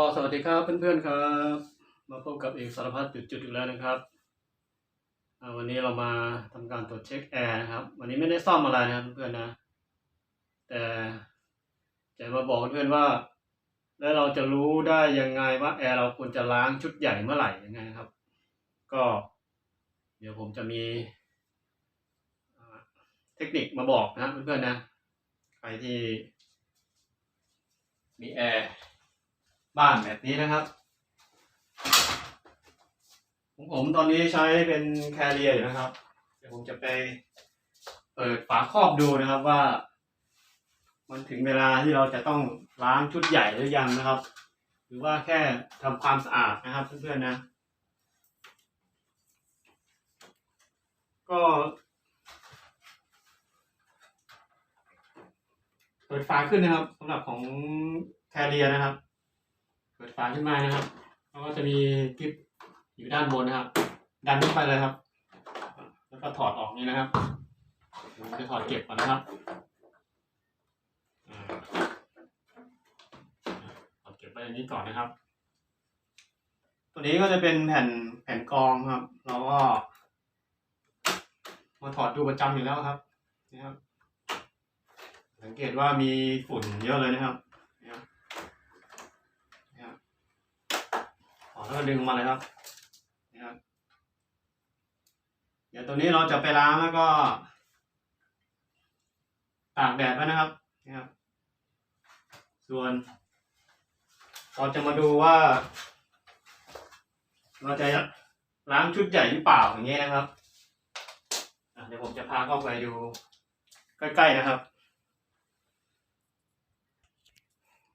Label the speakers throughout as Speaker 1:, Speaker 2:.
Speaker 1: ก็สวัสดีครับเพื่อนๆครับ มาพบกับเอกสารพัดจุดๆอีกแล้วนะครับวันนี้เรามาทำการตรวจเช็คแอร์นะครับ วันนี้ไม่ได้ซ่อมอะไรนะครับเพื่อนๆนะ แต่จะมาบอกเพื่อนว่า แล้วเราจะรู้ได้ยังไงว่าแอร์เราควรจะล้างชุดใหญ่เมื่อไหร่ยังไงครับ ก็ เดี๋ยวผมจะมีเทคนิคมาบอกนะเพื่อนๆนะใครที่มีแอร์ บ้านแบบนี้นะครับของผมตอนนี้ใช้เป็นแคเรียอยู่นะครับ เดี๋ยวผมจะไปเปิดฝาครอบดูนะครับว่า มันถึงเวลาที่เราจะต้องล้างชุดใหญ่หรือยังนะครับ หรือว่าแค่ทำความสะอาดนะครับเพื่อนๆนะ ก็เปิดฝาขึ้นนะครับสำหรับของแคเรียนะครับ เปิดฝาขึ้นมานะครับแล้วก็จะมีกิ๊บอยู่ด้านบนนะครับ ดันขึ้นไปเลยครับ แล้วก็ถอดออกนี้นะครับผมจะถอดเก็บก่อนนะครับถอดเก็บไว้อย่างนี้ก่อนนะครับ ตัวนี้ก็จะเป็นแผ่นแผ่นกรองครับ เราก็มาถอดดูประจำอยู่แล้วครับนี่ครับ สังเกตว่ามีฝุ่นเยอะเลยนะครับนะครับขอ แล้วก็ดึงมาเลยครับนะครับ เดี๋ยวตัวนี้เราจะไปล้างแล้วก็ ตากแดดไว้นะครับนะครับ ส่วนเราจะมาดูว่า เราจะล้างชุดใหญ่หรือเปล่าอย่างเงี้ยนะครับเดี๋ยวผมจะพาเข้าไปดูใกล้ๆนะครับ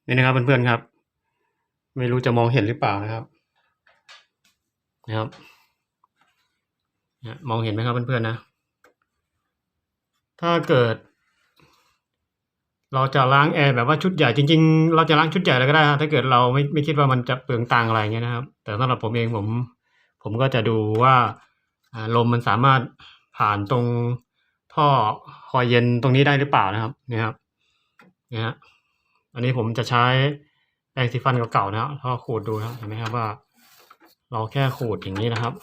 Speaker 1: นี่นะครับเพื่อนๆครับ ไม่รู้จะมองเห็นหรือเปล่านะครับ นะครับมองเห็นไหมครับเพื่อนๆนะ ถ้าเกิด เราจะล้างแอร์แบบว่าชุดใหญ่จริง ๆ เราจะล้างชุดใหญ่เลยก็ได้ครับถ้าเกิดเราไม่ไม่คิดว่ามันจะเปลืองตังอะไรเงี้ยนะครับ แต่สำหรับผมเองผม ผมก็จะดูว่าลมมันสามารถผ่านตรงท่อคอยเย็นตรงนี้ได้หรือเปล่านะครับเนี่ยครับเนี่ยฮะอันนี้ผมจะใช้แปรงสีฟันเก่าๆนะครับแล้วก็ขูดดูนะเห็นไหมครับว่า เราแค่ขูดอย่างนี้นะครับ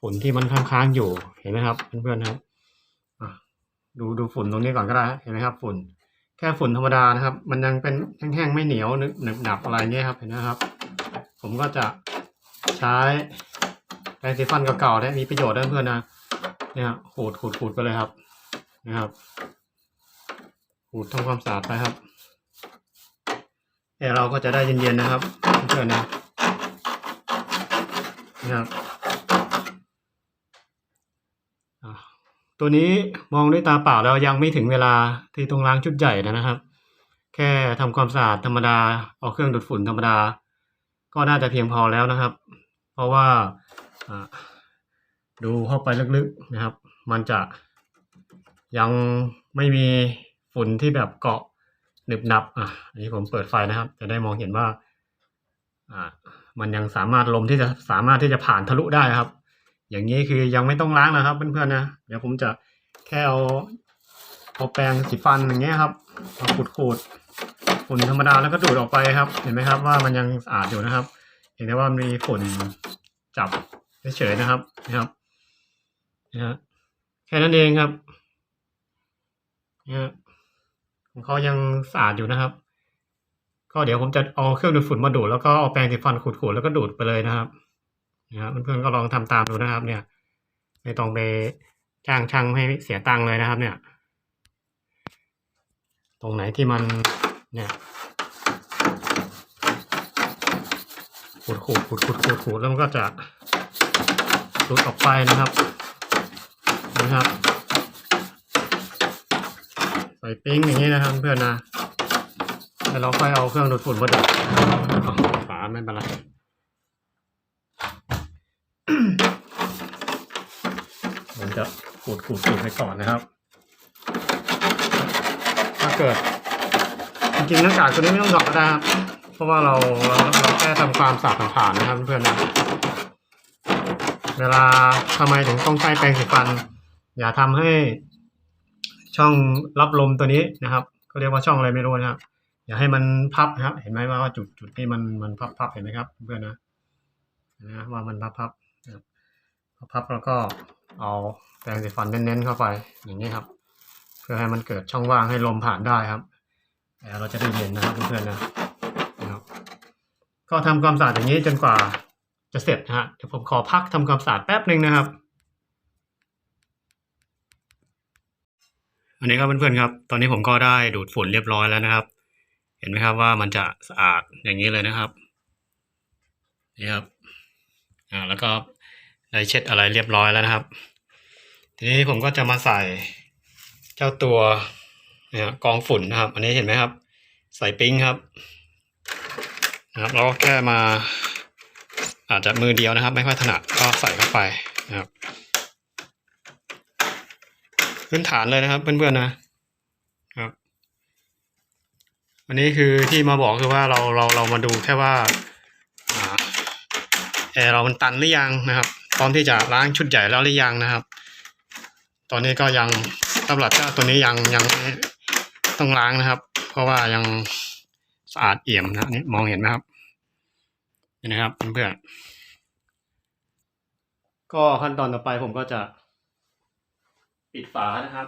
Speaker 1: ฝุ่นที่มันค้างๆอยู่เห็นไหมครับเพื่อนๆนะครับดูดูฝุ่นตรงนี้ก่อนก็ได้เห็นไหมครับฝุ่นแค่ฝุ่นธรรมดานะครับ มันยังเป็นแห้งๆไม่เหนียวหนึบหนึบหนับอะไรเงี้ยครับเห็นไหมครับ ผมก็จะใช้แปรงสีฟันเก่าๆได้มีประโยชน์ด้วยเพื่อนนะเนี่ยขูดขูดขูดไปเลยครับนะครับขูดทำความสะอาดไปครับแอร์เราก็จะได้เย็นๆนะครับ เพื่อนๆนะ นะครับตัวนี้มองด้วยตาเปล่าแล้วยังไม่ถึงเวลาที่ต้องล้างชุดใหญ่นะครับ แค่ทำความสะอาดธรรมดาเอาเครื่องดูดฝุ่นธรรมดา ก็น่าจะเพียงพอแล้วนะครับ เพราะว่าดูเข้าไปลึกๆนะครับ มันจะยังไม่มีฝุ่นที่แบบเกาะหนึบหนับอะอันนี้ผมเปิดไฟนะครับ จะได้มองเห็นว่าอ่า มันยังสามารถลมที่จะสามารถที่จะผ่านทะลุได้ครับ อย่างนี้คือยังไม่ต้องล้างนะครับเพื่อนๆนะเดี๋ยวผมจะแค่เอาเอาแปรงสีฟันอย่างเงี้ยครับมาขูดขูดฝุ่นธรรมดาแล้วก็ดูดออกไปครับ เห็นไหมครับว่ามันยังสะอาดอยู่นะครับ เห็นได้ว่ามีฝุ่นจับเฉยๆนะครับนะครับนะฮะแค่นั้นเองครับนี่ยของเขายังสะอาดอยู่นะครับ ก็เดี๋ยวผมจะเอาเครื่องดูดฝุ่นมาดูดแล้วก็เอาแปรงสีฟันขูดๆแล้วก็ดูดไปเลยนะครับนะครับเพื่อนๆก็ลองทำตามดูนะครับ เนี่ย ไม่ต้องไปจ้างช่างให้เสียตังค์เลยนะครับ เนี่ย ตรงไหนที่มันเนี่ยขูดขูดขูดขูดขูดขูดแล้วมันก็จะหลุดออกไปนะครับนะครับ ใส่ปิ้งอย่างนี้นะครับเพื่อนๆนะ แล้วเราค่อยเอาเครื่องดูดฝุ่นมาดูดอ๋อฝาไม่เป็นไรผมจะขูดขูดขูดไปก่อนนะครับ ถ้าเกิด จริงๆหน้ากากตัวนี้ไม่ต้องถอดก็ได้ครับ เพราะว่าเราเราเราแค่ทำความสะอาดผ่านๆนะครับเพื่อนๆนะเวลาทำไมถึงต้องใช้แปรงสีฟัน อย่าทำให้ช่องรับลมตัวนี้นะครับเขาเรียกว่าช่องอะไรไม่รู้นะครับ อย่าให้มันพับนะครับ เห็นไหมว่าจุดจุดที่มันมันพับพับเห็นไหมครับ เพื่อนนะนไหมว่ามันพับพับนะครับพับแล้วก็เอาแปรงสีฟันเน้นๆเข้าไปอย่างนี้ครับ เพื่อให้มันเกิดช่องว่างให้ลมผ่านได้ครับแอร์เราจะได้เย็นนะครับเพื่อนๆนะนะครับ ก็ทำความสะอาดอย่างนี้จนกว่าจะเสร็จนะฮะเดี๋ยวผมขอพักทำความสะอาดแป๊บหนึ่งนะครับอันนี้ครับเพื่อนๆครับ ตอนนี้ผมก็ได้ดูดฝุ่นเรียบร้อยแล้วนะครับ ห็นไหมครับว่ามันจะสะอาดอย่างนี้เลยนะครับนี่ครับอ่าแล้วก็ได้เช็ดอะไรเรียบร้อยแล้วนะครับ ทีนี้ผมก็จะมาใส่เจ้าตัวเนี่ยกองฝุ่นนะครับ อันนี้เห็นไหมครับ ใส่ปิ้งครับนะครับเราก็แค่มาอาจจะมือเดียวนะครับ ไม่ค่อยถนัดก็ใส่เข้าไปนะครับ พื้นฐานเลยนะครับเพื่อนๆนะครับ วันนี้คือที่มาบอกคือว่าเราเราเรามาดูแค่ว่าอแอร์เรามันตันหรือยังนะครับ พร้อมที่จะล้างชุดใหญ่แล้วหรือยังนะครับ ตอนนี้ก็ยังสำหรับเจ้าตัวนี้ยังยังต้องล้างนะครับ เพราะว่ายังสะอาดเอี่ยมนะนี่มองเห็นไหมครับนี่นะครับเพื่อนก็ขั้นตอนต่อไปผมก็จะปิดฝานะครับ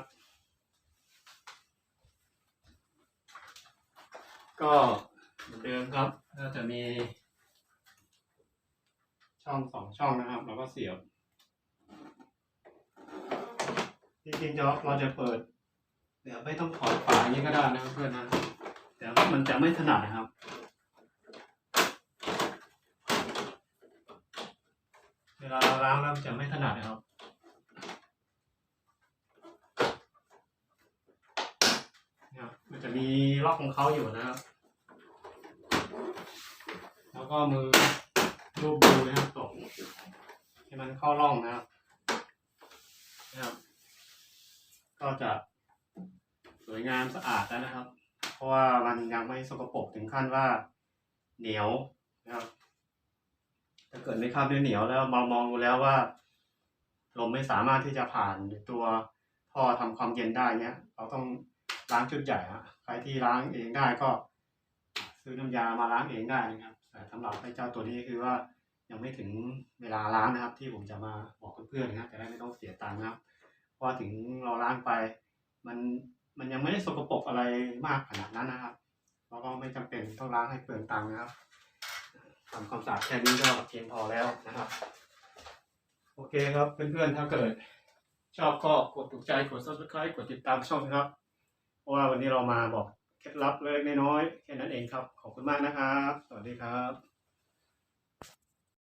Speaker 1: ก็เหมือนเดิมครับก็จะมี ช่องสองช่องนะครับ แล้วก็เสียบจริงๆจะเราจะเปิด เดี๋ยวไม่ต้องถอดฝาอย่างนี้ก็ได้นะครับเพื่อนนะแต่ว่ามันจะไม่ถนัดนะครับเวลาเราล้างแล้วมันจะไม่ถนัดนะครับมันจะมี ล็อกของเขาอยู่นะครับ แล้วก็มือรูปดูนะครับตกให้มันเข้าร่องนะครับนะครับ ก็จะสวยงามสะอาดแล้วนะครับ เพราะว่ามันยังไม่สกปรกถึงขั้นว่า เหนียวนะครับถ้าเกิดไม่คราบด้วยเหนียวแล้วมองมองดูแล้วว่าลมไม่สามารถที่จะผ่านตัวท่อทำความเย็นได้เนี้ย เราต้องล้างชุดใหญ่ฮะ ใครที่ล้างเองได้ก็ ซื้อน้ำยามาล้างเองได้นะครับแต่สำหรับให้เจ้าตัวนี้คือว่ายังไม่ถึงเวลาล้างนะครับ ที่ผมจะมาบอกเพื่อนๆนะครับจะได้ไม่ต้องเสียตังค์นะครับเพราะถึงเราล้างไป มันมันยังไม่ได้สกปรกอะไรมากขนาดนั้นนะครับเราก็ไม่จำเป็นต้องล้างให้เปลืองตังค์นะครับทำความสะอาดแค่นี้ก็เพียงพอแล้วนะครับ โอเคครับเพื่อนๆถ้าเกิด ชอบก็กดถูกใจกด subscribe กดติดตามช่องนะครับ ราะว่าวันนี้เรามาบอกเคล็ดลับเล็กน้อยแค่นั้นเองครับ ขอบคุณมากนะครับ สวัสดีครับ